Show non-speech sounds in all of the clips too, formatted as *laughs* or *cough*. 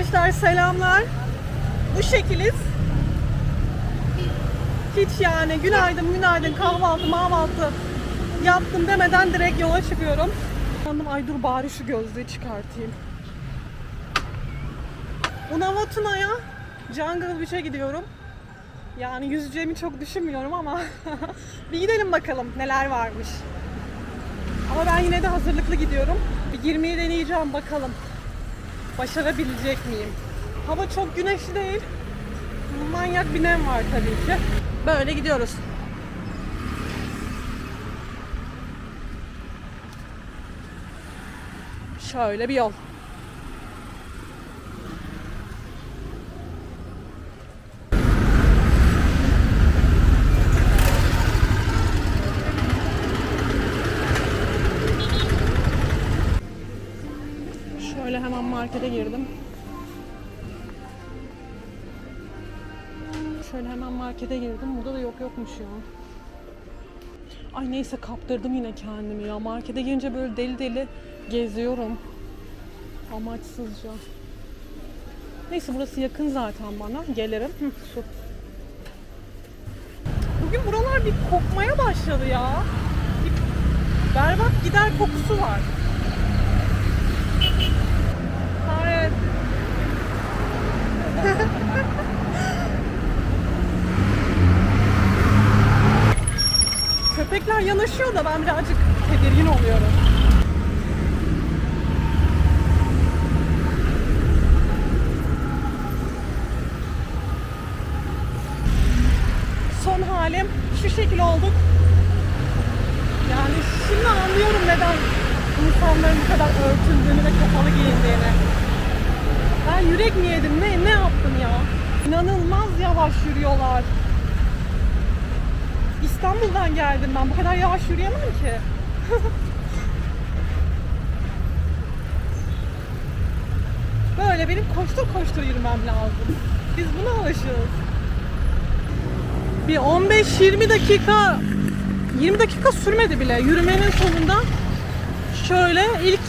Arkadaşlar selamlar. Bu şekiliz. Hiç yani günaydın günaydın kahvaltı mahvaltı yaptım demeden direkt yola çıkıyorum. Sandım ay dur bari şu gözlüğü çıkartayım. Unavatuna'ya Jungle Beach'e gidiyorum. Yani yüzeceğimi çok düşünmüyorum ama *laughs* bir gidelim bakalım neler varmış. Ama ben yine de hazırlıklı gidiyorum. Bir girmeyi deneyeceğim bakalım. Başarabilecek miyim? Hava çok güneşli değil. Manyak bir nem var tabii ki. Böyle gidiyoruz. Şöyle bir yol. Şöyle hemen markete girdim. Şöyle hemen markete girdim. Burada da yok yokmuş ya. Ay neyse kaptırdım yine kendimi ya. Markete girince böyle deli deli geziyorum. Amaçsızca. Neyse burası yakın zaten bana. Gelirim. Hı, su. Bugün buralar bir kokmaya başladı ya. Bir berbat gider kokusu var. Evet. Köpekler yanaşıyor da ben birazcık tedirgin oluyorum. Son halim şu şekil olduk. Yani şimdi anlıyorum neden insanların bu kadar örtüldüğünü ve kapalı giyindiğini. Ben yürek mi yedim? Ne, ne yaptım ya? İnanılmaz yavaş yürüyorlar. İstanbul'dan geldim ben. Bu kadar yavaş yürüyemem ki. *laughs* Böyle benim koştur koştur yürümem lazım. Biz buna alışığız. Bir 15-20 dakika 20 dakika sürmedi bile. Yürümenin sonunda şöyle ilk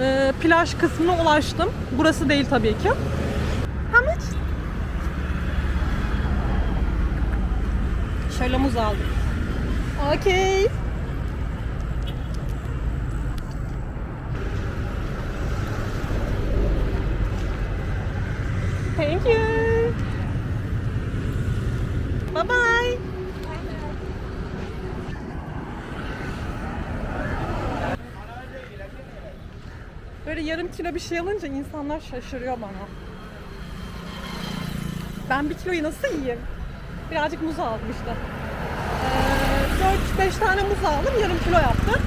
e, plaj kısmına ulaştım. Burası değil tabii ki. How much? Şöyle muz aldım. Okay. Thank you. Bye bye. Böyle yarım kilo bir şey alınca insanlar şaşırıyor bana. Ben bir kiloyu nasıl yiyeyim? Birazcık muz aldım işte. Ee, 4-5 tane muz aldım, yarım kilo yaptı.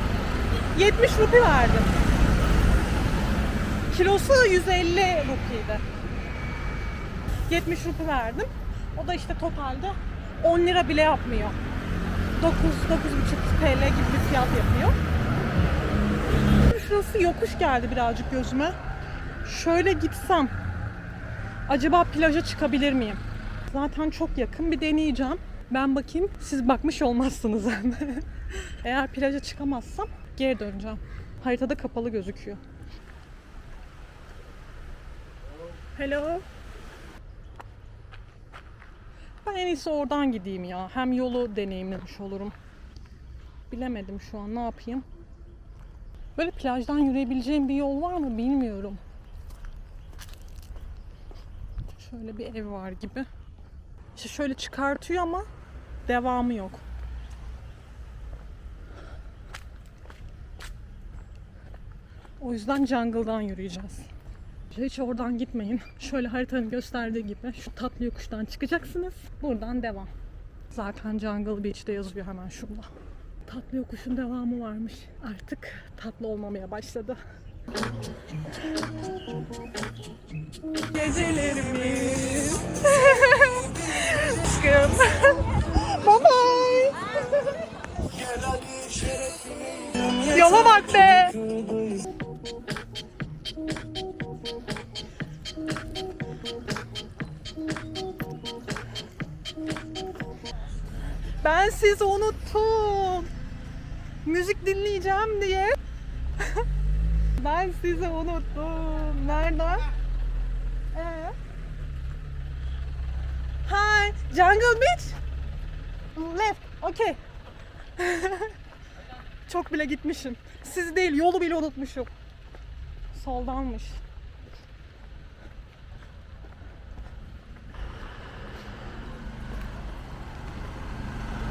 70 rupi verdim. Kilosu 150 rupiydi. 70 rupi verdim. O da işte totalde 10 lira bile yapmıyor. 9 9,5 TL gibi bir fiyat yapıyor. Şurası yokuş geldi birazcık gözüme. Şöyle gitsem acaba plaja çıkabilir miyim? Zaten çok yakın bir deneyeceğim. Ben bakayım siz bakmış olmazsınız. *laughs* Eğer plaja çıkamazsam geri döneceğim. Haritada kapalı gözüküyor. Hello. Ben en iyisi oradan gideyim ya. Hem yolu deneyimlemiş olurum. Bilemedim şu an ne yapayım. Böyle plajdan yürüyebileceğim bir yol var mı bilmiyorum. Şöyle bir ev var gibi. İşte şöyle çıkartıyor ama devamı yok. O yüzden jungle'dan yürüyeceğiz. Hiç oradan gitmeyin. Şöyle haritanın gösterdiği gibi şu tatlı yokuştan çıkacaksınız. Buradan devam. Zaten Jungle Beach'te yazıyor hemen şurada. Tatlı yokuşun devamı varmış. Artık tatlı olmamaya başladı. Gecelerimiz. Aşkım. bye bye. Yola bak be. Ben sizi unuttum. Müzik dinleyeceğim diye. Ben sizi unuttum. Nereden? Ee? Hi, Jungle Beach. Left. Okay. *laughs* Çok bile gitmişim. Siz değil, yolu bile unutmuşum. Soldanmış.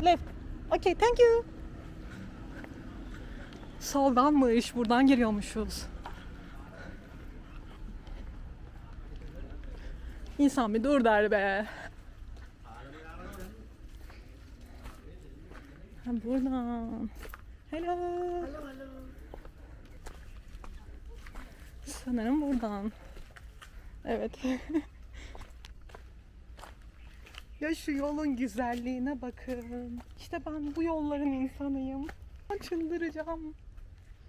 Left. Okay, thank you. Soldanmış. Buradan giriyormuşuz. İnsan bir dur der be. Ha, buradan. Hello. Sanırım buradan. Evet. *laughs* ya şu yolun güzelliğine bakın. İşte ben bu yolların insanıyım. Çıldıracağım.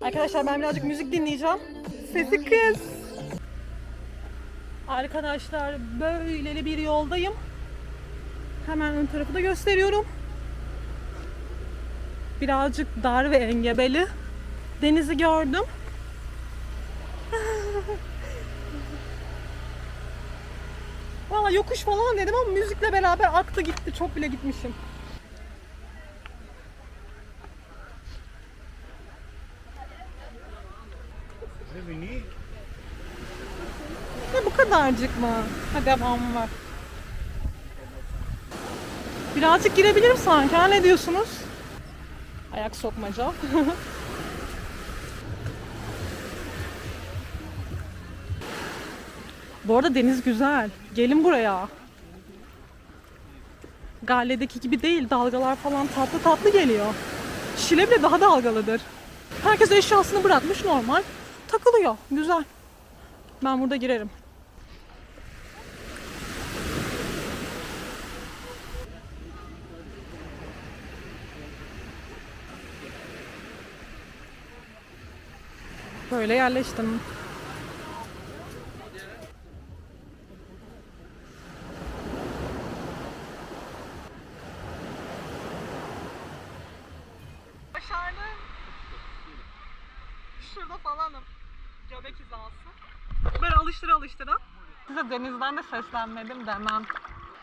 Arkadaşlar ben birazcık müzik dinleyeceğim. Sesi kız. Arkadaşlar böyle bir yoldayım. Hemen ön tarafı da gösteriyorum. Birazcık dar ve engebeli. Denizi gördüm. *laughs* Valla yokuş falan dedim ama müzikle beraber aktı gitti. Çok bile gitmişim. Ne bu kadarcık mı? Ha devamı var. Birazcık girebilirim sanki. Ha ne diyorsunuz? Ayak sokmaca. *laughs* Bu arada deniz güzel. Gelin buraya. Galle'deki gibi değil. Dalgalar falan tatlı tatlı geliyor. Şile bile daha dalgalıdır. Herkes eşyasını bırakmış normal. Takılıyor. Güzel. Ben burada girerim. Böyle yerleştim. Başardım. Şurada falanım. Göbek hizası. Böyle alıştıra alıştıra. Size denizden de seslenmedim demem.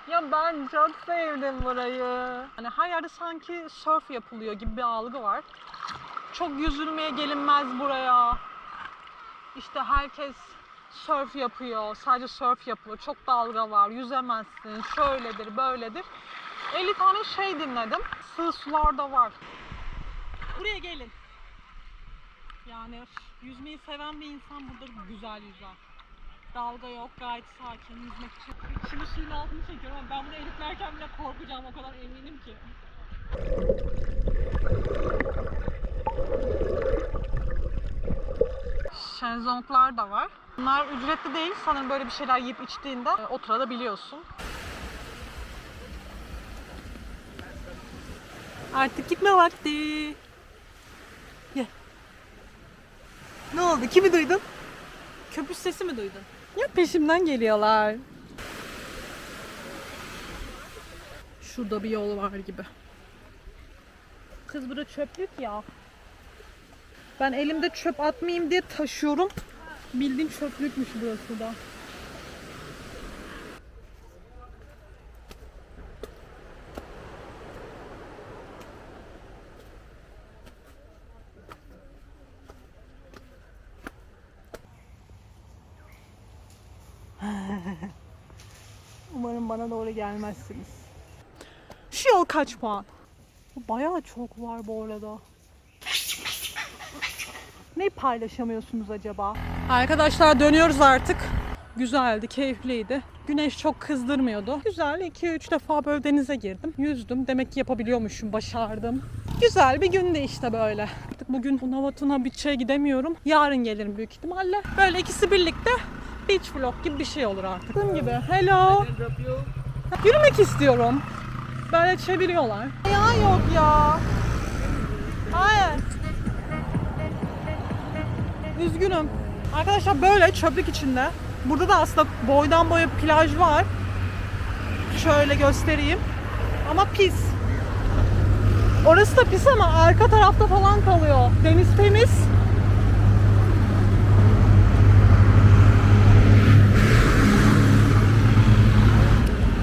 Ya ben çok sevdim burayı. Hani her yerde sanki surf yapılıyor gibi bir algı var. Çok yüzülmeye gelinmez buraya. İşte herkes surf yapıyor. Sadece surf yapılıyor. Çok dalga var. Yüzemezsin. Şöyledir, böyledir. 50 tane şey dinledim. Sığ sular da var. Buraya gelin. Yani yüzmeyi seven bir insan burada güzel yüzer. Dalga yok, gayet sakin yüzmek için. Şimdi suyun altını çekiyorum ama ben bunu editlerken bile korkacağım o kadar eminim ki. Şezlonglar da var. Bunlar ücretli değil. Sanırım böyle bir şeyler yiyip içtiğinde e, oturabiliyorsun. Artık gitme vakti. Gel. Ne oldu? Kimi duydun? Köpüş sesi mi duydun? Ya peşimden geliyorlar. Şurada bir yol var gibi. Kız burada çöplük ya. Ben elimde çöp atmayayım diye taşıyorum. Bildiğin çöplükmüş burası da. *laughs* Umarım bana doğru gelmezsiniz. Şu yol kaç puan? Bayağı çok var bu arada. Ne paylaşamıyorsunuz acaba? Arkadaşlar dönüyoruz artık. Güzeldi, keyifliydi. Güneş çok kızdırmıyordu. Güzel, 2-3 defa böyle denize girdim. Yüzdüm. Demek ki yapabiliyormuşum, başardım. Güzel bir gündü işte böyle. Artık bugün Unavatuna Beach'e gidemiyorum. Yarın gelirim büyük ihtimalle. Böyle ikisi birlikte beach vlog gibi bir şey olur artık. Dediğim gibi. Hello. Yürümek istiyorum. Böyle çeviriyorlar. Ya yok ya. Üzgünüm. Arkadaşlar böyle çöplük içinde. Burada da aslında boydan boya plaj var. Şöyle göstereyim. Ama pis. Orası da pis ama arka tarafta falan kalıyor. Deniz temiz.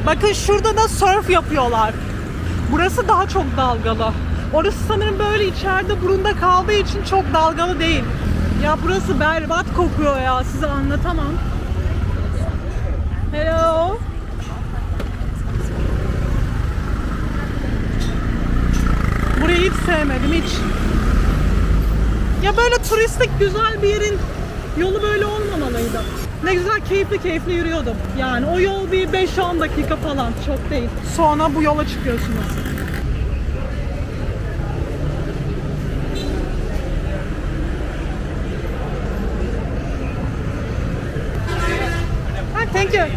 Bakın şurada da surf yapıyorlar. Burası daha çok dalgalı. Orası sanırım böyle içeride burunda kaldığı için çok dalgalı değil. Ya burası berbat kokuyor ya size anlatamam. Hello. Burayı hiç sevmedim hiç. Ya böyle turistik güzel bir yerin yolu böyle olmamalıydı. Ne güzel keyifli keyifli yürüyordum. Yani o yol bir 5-10 dakika falan çok değil. Sonra bu yola çıkıyorsunuz.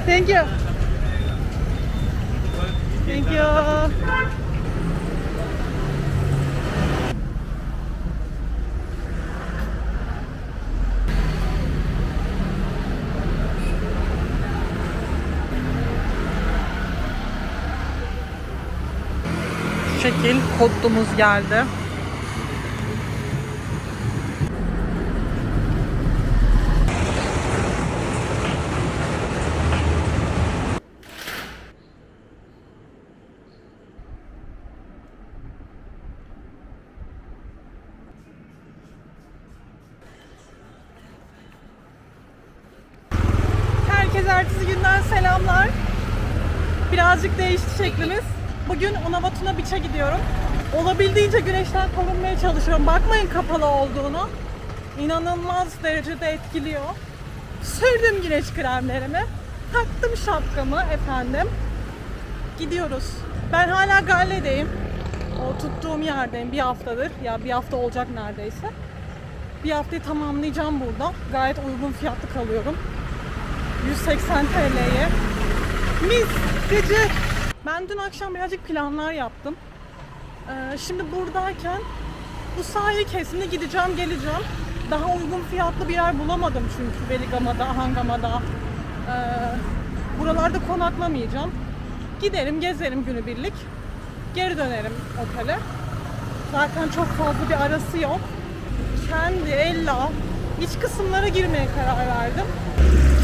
Thank you, thank you. Şekil kodumuz geldi. Herkese ertesi günden selamlar. Birazcık değişti şeklimiz. Bugün Unavatuna Beach'e gidiyorum. Olabildiğince güneşten korunmaya çalışıyorum. Bakmayın kapalı olduğunu. İnanılmaz derecede etkiliyor. Sürdüm güneş kremlerimi. Taktım şapkamı efendim. Gidiyoruz. Ben hala Galle'deyim. O tuttuğum yerdeyim bir haftadır. Ya bir hafta olacak neredeyse. Bir haftayı tamamlayacağım burada. Gayet uygun fiyatlı kalıyorum. 180 TL'ye. Mis gıcık. Ben dün akşam birazcık planlar yaptım. Ee, şimdi buradayken bu sahil kesimine gideceğim geleceğim. Daha uygun fiyatlı bir yer bulamadım çünkü Veligama'da, Hangama'da. Ee, buralarda konaklamayacağım. Giderim, gezerim günübirlik. Geri dönerim otele. Zaten çok fazla bir arası yok. Kendi Ella iç kısımlara girmeye karar verdim.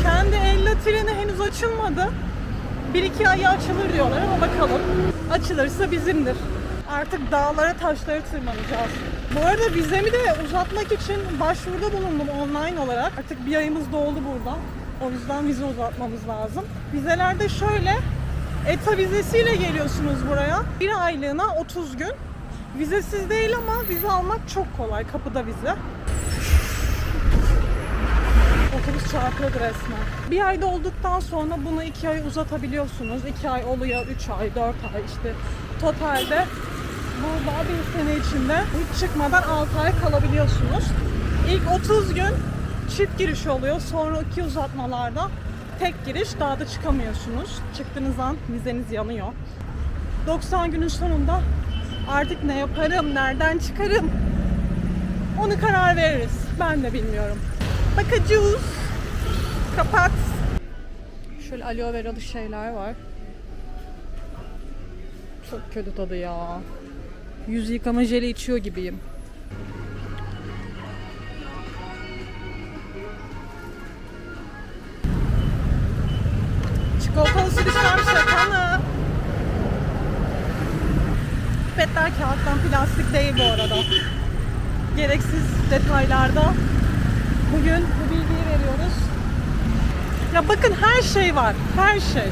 Kendi Ella treni henüz açılmadı. Bir iki ay açılır diyorlar ama bakalım. Açılırsa bizimdir. Artık dağlara taşlara tırmanacağız. Bu arada vizemi de uzatmak için başvuruda bulundum online olarak. Artık bir ayımız doldu burada. O yüzden vize uzatmamız lazım. Vizelerde şöyle, ETA vizesiyle geliyorsunuz buraya. Bir aylığına 30 gün. Vizesiz değil ama vize almak çok kolay. Kapıda vize. Otobüs çarpıyordu resmen. Bir ayda olduktan sonra bunu iki ay uzatabiliyorsunuz. İki ay oluyor, üç ay, dört ay işte. Totalde burada bir sene içinde hiç çıkmadan 6 ay kalabiliyorsunuz. İlk 30 gün çift giriş oluyor. Sonra iki uzatmalarda tek giriş daha da çıkamıyorsunuz. Çıktığınız an vizeniz yanıyor. 90 günün sonunda artık ne yaparım, nereden çıkarım onu karar veririz. Ben de bilmiyorum. Bakacağız. Kapat. Şöyle aloe veralı şeyler var. Çok kötü tadı ya. Yüz yıkama jeli içiyor gibiyim. Çikolatalı süt içmem şaka mı? Pipetler kağıttan plastik değil bu arada. Gereksiz detaylarda bugün bu bilgiyi veriyoruz. Ya bakın her şey var. Her şey.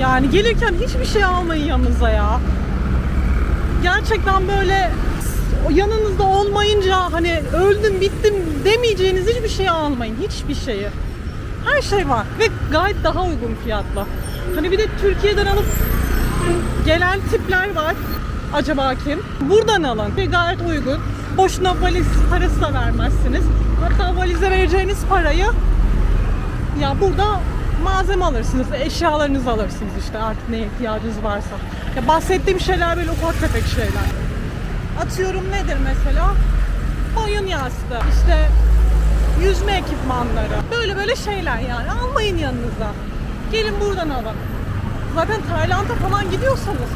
Yani gelirken hiçbir şey almayın yanınıza ya. Gerçekten böyle yanınızda olmayınca hani öldüm bittim demeyeceğiniz hiçbir şey almayın. Hiçbir şeyi. Her şey var ve gayet daha uygun fiyatla. Hani bir de Türkiye'den alıp gelen tipler var. Acaba kim? Buradan alın ve gayet uygun. Boşuna valiz parası da vermezsiniz. Hatta valize vereceğiniz parayı ya burada malzeme alırsınız, eşyalarınızı alırsınız işte artık neye ihtiyacınız varsa. Ya bahsettiğim şeyler böyle ufak tefek şeyler. Atıyorum nedir mesela? Boyun yastığı, işte yüzme ekipmanları. Böyle böyle şeyler yani. Almayın yanınıza. Gelin buradan alın. Zaten Tayland'a falan gidiyorsanız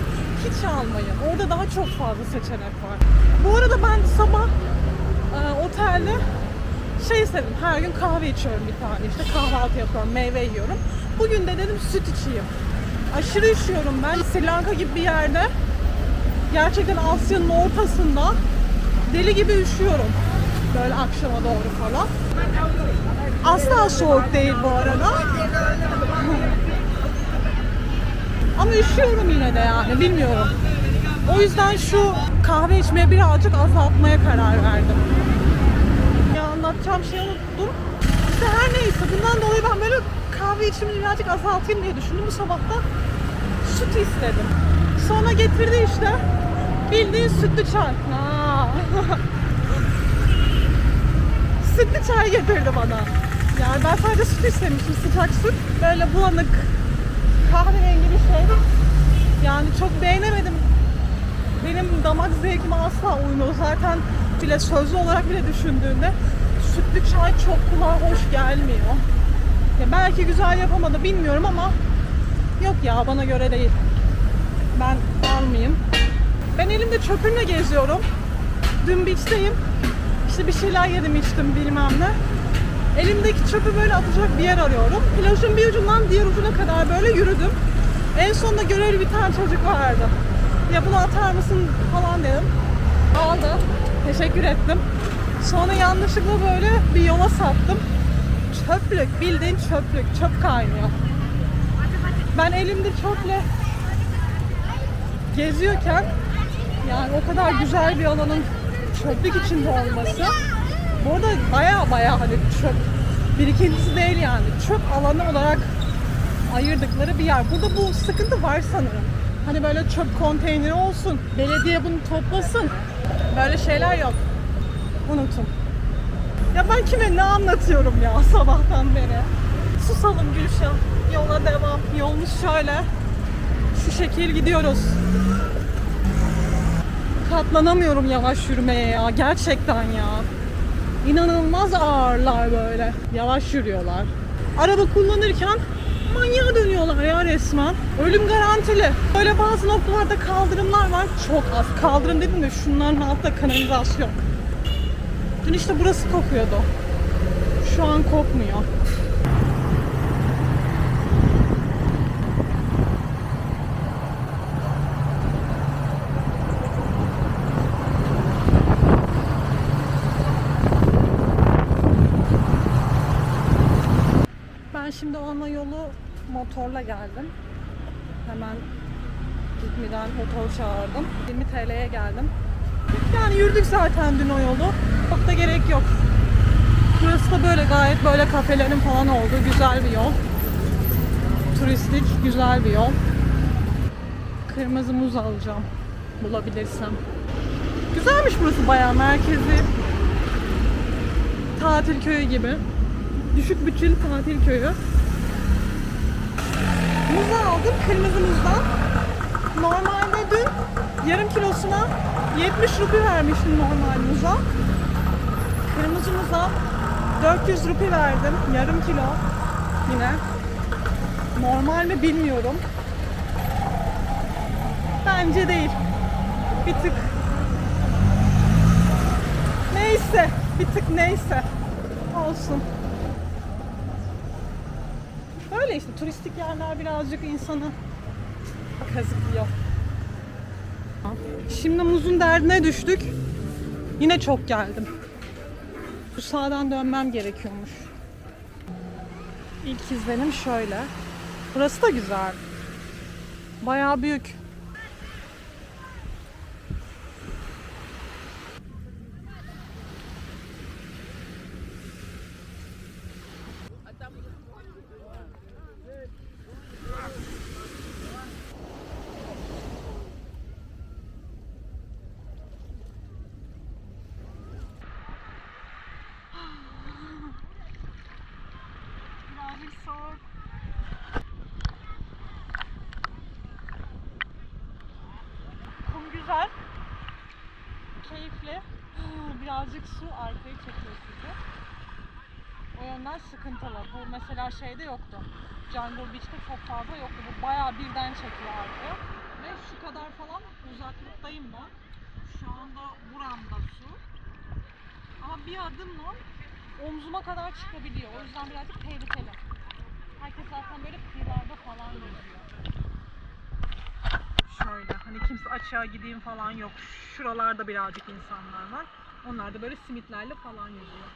hiç almayın. Orada daha çok fazla seçenek var. Bu arada ben sabah e, otelde şey istedim. Her gün kahve içiyorum bir tane. işte kahvaltı yapıyorum, meyve yiyorum. Bugün de dedim süt içeyim. Aşırı üşüyorum ben. Sri Lanka gibi bir yerde. Gerçekten Asya'nın ortasında deli gibi üşüyorum. Böyle akşama doğru falan. Asla soğuk değil bu arada. *laughs* Ama üşüyorum yine de yani bilmiyorum. O yüzden şu kahve içmeye birazcık azaltmaya karar verdim. Ya anlatacağım şeyi unuttum. İşte her neyse bundan dolayı ben böyle kahve içimini birazcık azaltayım diye düşündüm. Bu sabah da süt istedim. Sonra getirdi işte bildiğin sütlü çay. *laughs* Sütlü çay getirdi bana. Yani ben sadece süt istemiştim, sıcak süt. Böyle bulanık, kahverengi bir şey. Yani çok beğenemedim. Benim damak zevkime asla uymuyor. Zaten bile sözlü olarak bile düşündüğünde sütlü çay çok kulağa hoş gelmiyor. Ya belki güzel yapamadı bilmiyorum ama yok ya bana göre değil. Ben almayayım. Ben elimde çöpümle geziyorum. Dün beach'teyim. İşte bir şeyler yedim içtim bilmem ne. Elimdeki çöpü böyle atacak bir yer arıyorum. Plajın bir ucundan diğer ucuna kadar böyle yürüdüm. En sonunda görevli bir tane çocuk vardı. Ya bunu atar mısın falan dedim. Aldı. Teşekkür ettim. Sonra yanlışlıkla böyle bir yola sattım. Çöplük, bildiğin çöplük. Çöp kaynıyor. Ben elimde çöple geziyorken yani o kadar güzel bir alanın çöplük içinde olması bu arada baya baya hani çöp birikintisi değil yani çöp alanı olarak ayırdıkları bir yer. Burada bu sıkıntı var sanırım. Hani böyle çöp konteyneri olsun, belediye bunu toplasın. Böyle şeyler yok. Unutun. Ya ben kime ne anlatıyorum ya sabahtan beri. Susalım Gülşah. Yola devam. Yolumuz şöyle. Şu şekil gidiyoruz. Katlanamıyorum yavaş yürümeye ya. Gerçekten ya. İnanılmaz ağırlar böyle. Yavaş yürüyorlar. Araba kullanırken manyağa dönüyorlar ya resmen. Ölüm garantili. Böyle bazı noktalarda kaldırımlar var. Çok az. Kaldırım dedim de şunların altta kanalizasyon. Dün işte burası kokuyordu. Şu an kokmuyor. Ben şimdi ana yolu motorla geldim. Hemen gitmeden motor çağırdım. 20 TL'ye geldim. Yani yürüdük zaten dün o yolu. Çok da gerek yok. Burası da böyle gayet böyle kafelerin falan olduğu güzel bir yol. Turistik, güzel bir yol. Kırmızı muz alacağım bulabilirsem. Güzelmiş burası bayağı merkezi. Tatil köyü gibi. Düşük bütçeli tatil köyü. Muz aldım kırmızı muzdan. Normalde dün yarım kilosuna 70 rupi vermiştim normal muza. Kırmızı muza 400 rupi verdim. Yarım kilo yine. Normal mi bilmiyorum. Bence değil. Bir tık neyse. Bir tık neyse. Olsun. Böyle işte turistik yerler birazcık insanı kazıklıyor. Şimdi muzun derdine düştük. Yine çok geldim. Bu sağdan dönmem gerekiyormuş. İlk izlenim şöyle. Burası da güzel. Bayağı büyük. Birazcık soğuk. Kum güzel. Keyifli. Birazcık su arkayı çekiyor sizi. O yönden sıkıntılı. Bu mesela şeyde yoktu. Jungle Beach'te çok fazla yoktu. Bu bayağı birden çekiyor arkaya. Ve şu kadar falan uzaklıktayım ben. Şu anda buramda su. Ama bir adımla omzuma kadar çıkabiliyor. O yüzden birazcık tehlikeli. Herkes zaten böyle kıyılarda falan geziyor. kimse açığa gideyim falan yok. Şuralarda birazcık insanlar var. Onlar da böyle simitlerle falan yüzüyor.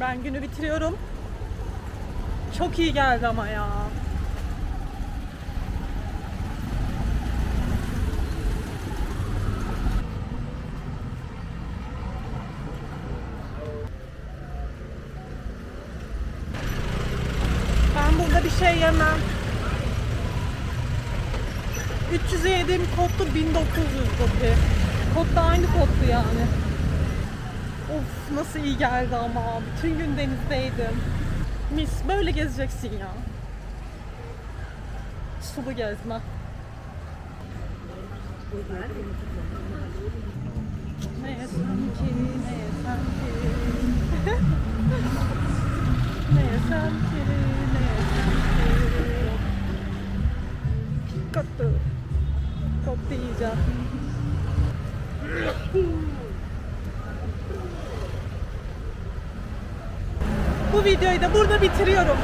Ben günü bitiriyorum. Çok iyi geldi ama ya. Bir şey yemem. 300'e yediğim koddu 1900 rupi. Kod da aynı koddu yani. Of nasıl iyi geldi ama. Bütün gün denizdeydim. Mis böyle gezeceksin ya. Sulu gezme. Ne yesem ki, ne yesem ki. *laughs* ne yesem ki, Kötü. Kötü yiyeceğim. Bu videoyu da burada bitiriyorum.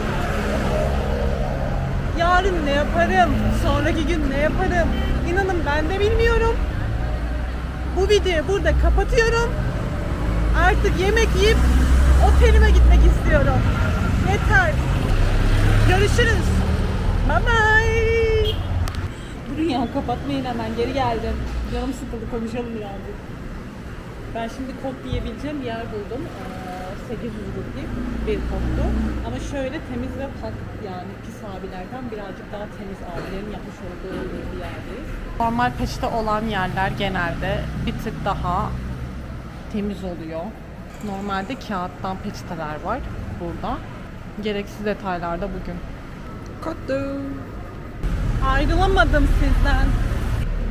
Yarın ne yaparım? Sonraki gün ne yaparım? İnanın ben de bilmiyorum. Bu videoyu burada kapatıyorum. Artık yemek yiyip otelime gitmek istiyorum. Yeter. Görüşürüz. Bye bye. Durun ya kapatmayın hemen geri geldim. Canım sıkıldı konuşalım birazcık. Ben şimdi kot diyebileceğim bir yer buldum. Ee, 800 rupi bir kottu. Ama şöyle temiz ve pak yani pis abilerden birazcık daha temiz abilerin yapmış olduğu bir yerdeyiz. Normal peçete olan yerler genelde bir tık daha temiz oluyor. Normalde kağıttan peçeteler var burada. Gereksiz detaylarda bugün. Kottu. Ayrılamadım sizden.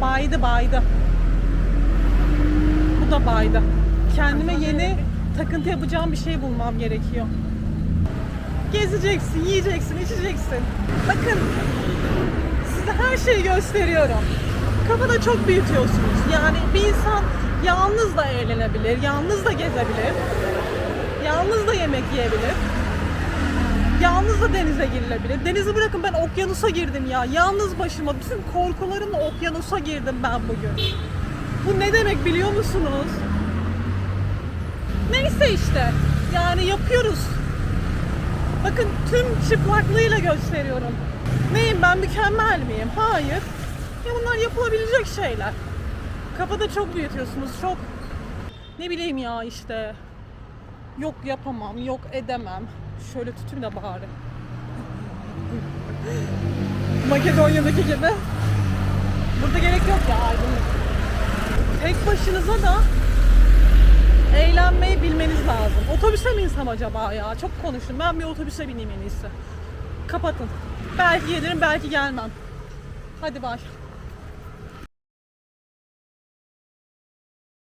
Baydı baydı. Bu da baydı. Kendime yeni takıntı yapacağım bir şey bulmam gerekiyor. Gezeceksin, yiyeceksin, içeceksin. Bakın size her şeyi gösteriyorum. Kafada çok büyütüyorsunuz. Yani bir insan yalnız da eğlenebilir, yalnız da gezebilir, yalnız da yemek yiyebilir. Yalnız da denize girilebilir. Denizi bırakın ben okyanusa girdim ya. Yalnız başıma bütün korkularımla okyanusa girdim ben bugün. Bu ne demek biliyor musunuz? Neyse işte. Yani yapıyoruz. Bakın tüm çıplaklığıyla gösteriyorum. Neyim ben mükemmel miyim? Hayır. Ya bunlar yapılabilecek şeyler. Kafada çok büyütüyorsunuz. Çok ne bileyim ya işte. Yok yapamam, yok edemem. Şöyle tutayım da bari. Makedonya'daki gibi. Burada gerek yok ya aydınlık. Tek başınıza da eğlenmeyi bilmeniz lazım. Otobüse mi insem acaba ya? Çok konuştum. Ben bir otobüse bineyim en iyisi. Kapatın. Belki gelirim, belki gelmem. Hadi bay.